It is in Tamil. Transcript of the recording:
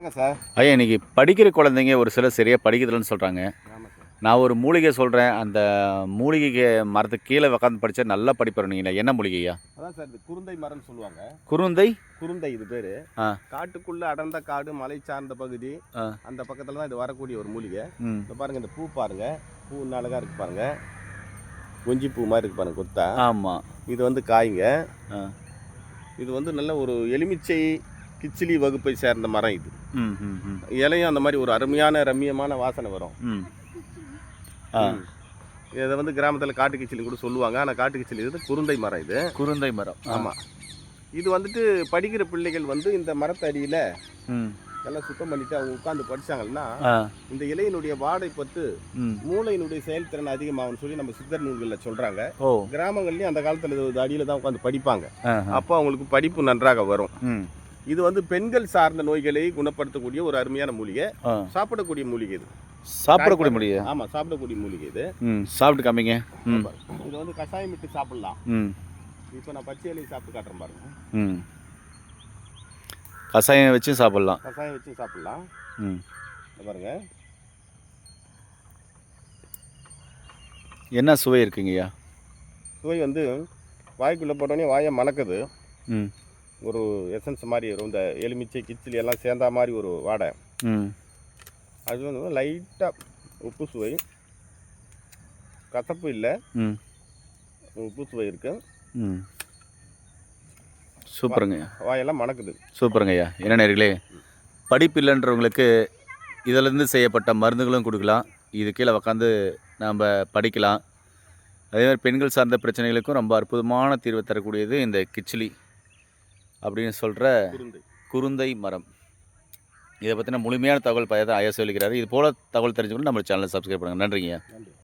சார். ஐயா இன்னைக்கு படிக்கிற குழந்தைங்க ஒரு சிலர் சரியாக படிக்கிறதுலன்னு சொல்கிறாங்க நான் ஒரு மூலிகை சொல்கிறேன் அந்த மூலிகைக்கு மரத்துக்கு கீழே உட்காந்து படித்தா நல்லா படிப்பறோம் நீங்கள். என்ன மூலிகையா அதான் சார் இது குருந்தை மரம்னு சொல்லுவாங்க. குருந்தை? குருந்தை இது பேர். காட்டுக்குள்ள அடர்ந்த காடு மலை சார்ந்த பகுதி. அந்த பக்கத்தில் தான் இது வரக்கூடிய ஒரு மூலிகை. ம். இந்த பாருங்க இந்த பூ பாருங்க. பூ இன்னும் அழகா இருக்கு பாருங்க. கொஞ்சி பூ மாதிரி இருக்கு பாருங்க கொத்தா ஆமாம் இது வந்து காய்ங்க. இது வந்து நல்ல ஒரு எலுமிச்சை கிச்சிலி வகுப்பை சேர்ந்த மரம் இது. ம் ம் ம். இலையும் அந்த மாதிரி ஒரு அருமையான ரம்மியமான வாசனை வரும். இதை வந்து கிராமத்தில் காட்டு கிச்சிலி கூட சொல்லுவாங்க. ஆனால் காட்டு கிச்சிலி இது குருந்தை மரம் இது. குருந்தை மரம். ஆமாம் இது வந்துட்டு படிக்கிற பிள்ளைகள் வந்து இந்த மரத்தடியில் நல்லா சுத்தம் பண்ணிட்டு அவங்க உட்காந்து படிச்சாங்கன்னா இந்த இலையினுடைய வாடை பத்து மூளையினுடைய செயல்திறன் அதிகமாகும்னு சொல்லி நம்ம சித்தர் நூல்களில் சொல்கிறாங்க கிராமங்கள்லேயும் அந்த காலத்தில் இது அடியில் தான் உட்காந்து படிப்பாங்க. அப்போ அவங்களுக்கு படிப்பு நன்றாக வரும். இது வந்து பெண்கள் சார்ந்த நோய்களை குணப்படுத்தக்கூடிய ஒரு அருமையான மூலிகை. சாப்பிடக்கூடிய மூலிகை இது. சாப்பிடக்கூடிய மூலிகை? ஆமாம் சாப்பிடக்கூடிய மூலிகை இது. சாப்பிட்டு காமிங்க. இது வந்து கஷாயம் விட்டு சாப்பிடலாம். இப்போ நான் பச்சை இலையை சாப்பிட்டு காட்டுறேன் பாருங்க. ம். கஷாயம் வச்சு சாப்பிட்லாம். கஷாயம் வச்சு சாப்பிடலாம். பாருங்க. என்ன சுவை இருக்குங்கய்யா? சுவை வந்து வாய்க்குள்ளே போட்டோடனே வாயை மணக்குது. ம். ஒரு எசன்ஸ் மாதிரி வரும். இந்த எலுமிச்சை கிச்சிலி எல்லாம் சேர்ந்தா மாதிரி ஒரு வாடை. ம். அது வந்து லைட்டாக உப்பு சுவை. கசப்பு இல்லை. ம். உப்பு சுவை இருக்கு. ம். சூப்பருங்க. வாயெல்லாம் மணக்குது. சூப்பருங்க ஐயா. என்ன நேர்களே? படிப்பு இல்லைன்றவங்களுக்கு இதிலேருந்து செய்யப்பட்ட மருந்துகளும் கொடுக்கலாம். இது கீழே உக்காந்து நாம் படிக்கலாம். அதே மாதிரி பெண்கள் சார்ந்த பிரச்சனைகளுக்கும் ரொம்ப அற்புதமான தீர்வு தரக்கூடியது இந்த கிச்சிலி. அப்படின்னு சொல்கிற குருந்தை. மரம். இதை பற்றின முழுமையான தகவல் பையன் ஐயா சொல்லிக்கிறாரு. இது போல் தகவல் தெரிஞ்சுக்கணும் நம்ம சேனலை சப்ஸ்கிரைப் பண்ணுங்கள் நன்றிங்க நன்றி.